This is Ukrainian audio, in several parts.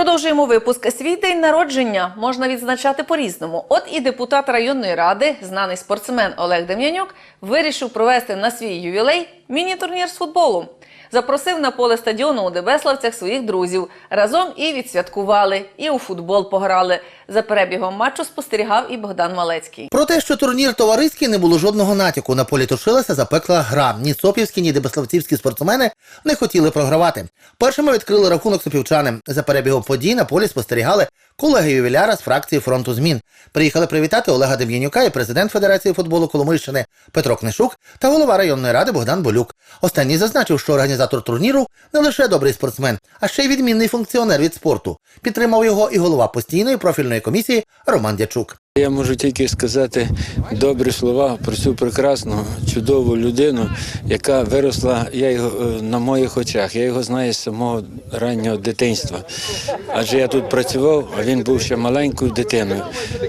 Продовжуємо випуск. Свій день народження можна відзначати по-різному. От і депутат районної ради, знаний спортсмен Олег Дем'янюк, вирішив провести на свій ювілей міні-турнір з футболу. Запросив на поле стадіону у Дебеславцях своїх друзів. Разом і відсвяткували, і у футбол пограли. За перебігом матчу спостерігав і Богдан Малецький. Про те, що турнір товариський не було жодного натяку. На полі тушилася запекла гра. Ні цопівські, ні дебеславцівські спортсмени не хотіли програвати. Першими відкрили рахунок сопівчани. За перебігом подій на полі спостерігали колеги ювіляра з фракції фронту змін. Приїхали привітати Олега Дем'янюка і президент Федерації футболу Коломийщини Петро Книшук та голова районної ради Богдан Болюк. Останній зазначив, що організатор турніру не лише добрий спортсмен, а ще й відмінний функціонер від спорту. Підтримав його і голова постійної профільної комісії Роман Дячук. Я можу тільки сказати добрі слова про цю прекрасну, чудову людину, яка виросла я його, е, на моїх очах. Я його знаю з самого раннього дитинства. Адже я тут працював, а він був ще маленькою дитиною.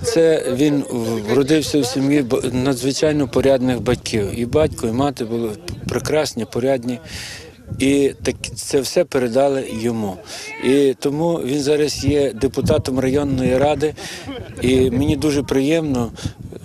Це він вродився в сім'ї надзвичайно порядних батьків. І батько, і мати були прекрасні, порядні. І так це все передали йому. І тому він зараз є депутатом районної ради. І мені дуже приємно,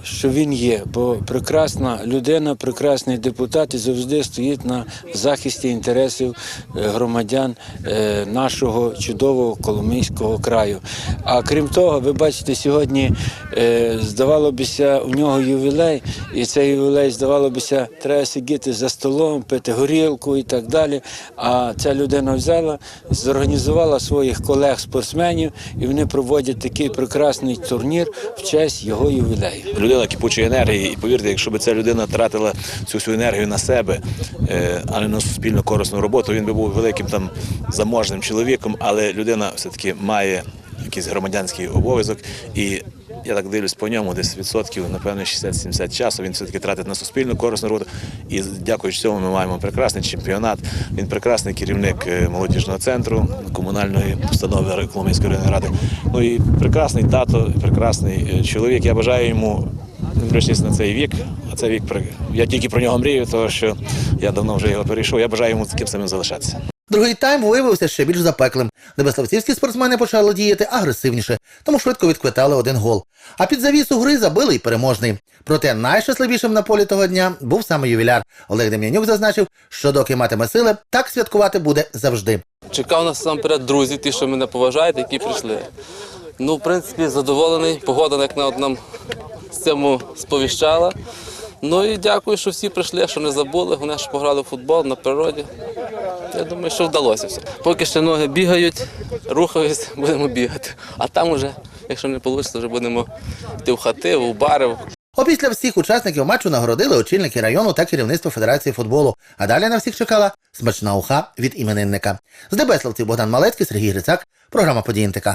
що він є, бо прекрасна людина, прекрасний депутат і завжди стоїть на захисті інтересів е, громадян е, нашого чудового Коломийського краю. А крім того, ви бачите, сьогодні е, здавалося, у нього ювілей, і цей ювілей, здавалося, треба сидіти за столом, пити горілку і так далі. А ця людина взяла, зорганізувала своїх колег-спортсменів, і вони проводять такий прекрасний турнір в честь його ювілею. Людина кипучої енергії, і повірте, якщо б ця людина тратила цю всю енергію на себе, е, а не на суспільно корисну роботу, він би був великим там заможним чоловіком, але людина все-таки має якийсь громадянський обов'язок і. Я так дивлюсь по ньому, десь відсотків, напевно, 60-70 часу. Він все-таки тратить на суспільну корисну роботу. І дякуючи цьому ми маємо прекрасний чемпіонат. Він прекрасний керівник е, молодіжного центру комунальної установи Коломийської районної ради. Ну і прекрасний тато, прекрасний е, чоловік. Я бажаю йому Прийшлися на цей вік, а це вік при- я тільки про нього мрію, тому що я давно вже його перейшов. Я бажаю йому таким самим залишатися. Другий тайм виявився ще більш запеклим. Дебеславцівські спортсмени почали діяти агресивніше, тому швидко відквитали один гол. А під завісу гри забили й переможний. Проте найщасливішим на полі того дня був саме ювіляр. Олег Дем'янюк зазначив, що доки матиме сили, так святкувати буде завжди. Чекав нас насамперед друзі, ті, що мене поважають, які прийшли. Ну, в принципі, задоволений. Погода як на нам цьому сповіщала. Ну і дякую, що всі прийшли, що не забули. Вони ж пограли в футбол на природі. Я думаю, що вдалося все. Поки ще ноги бігають, рухаюсь, будемо бігати. А там уже, якщо не вийде, вже будемо йти в хати, в бари, Опісля всіх учасників матчу нагородили очільники району та керівництво Федерації футболу. А далі на всіх чекала смачна уха від іменинника. З Дебеславців Богдан Малецький, Сергій Грицак, програма «Події НТК».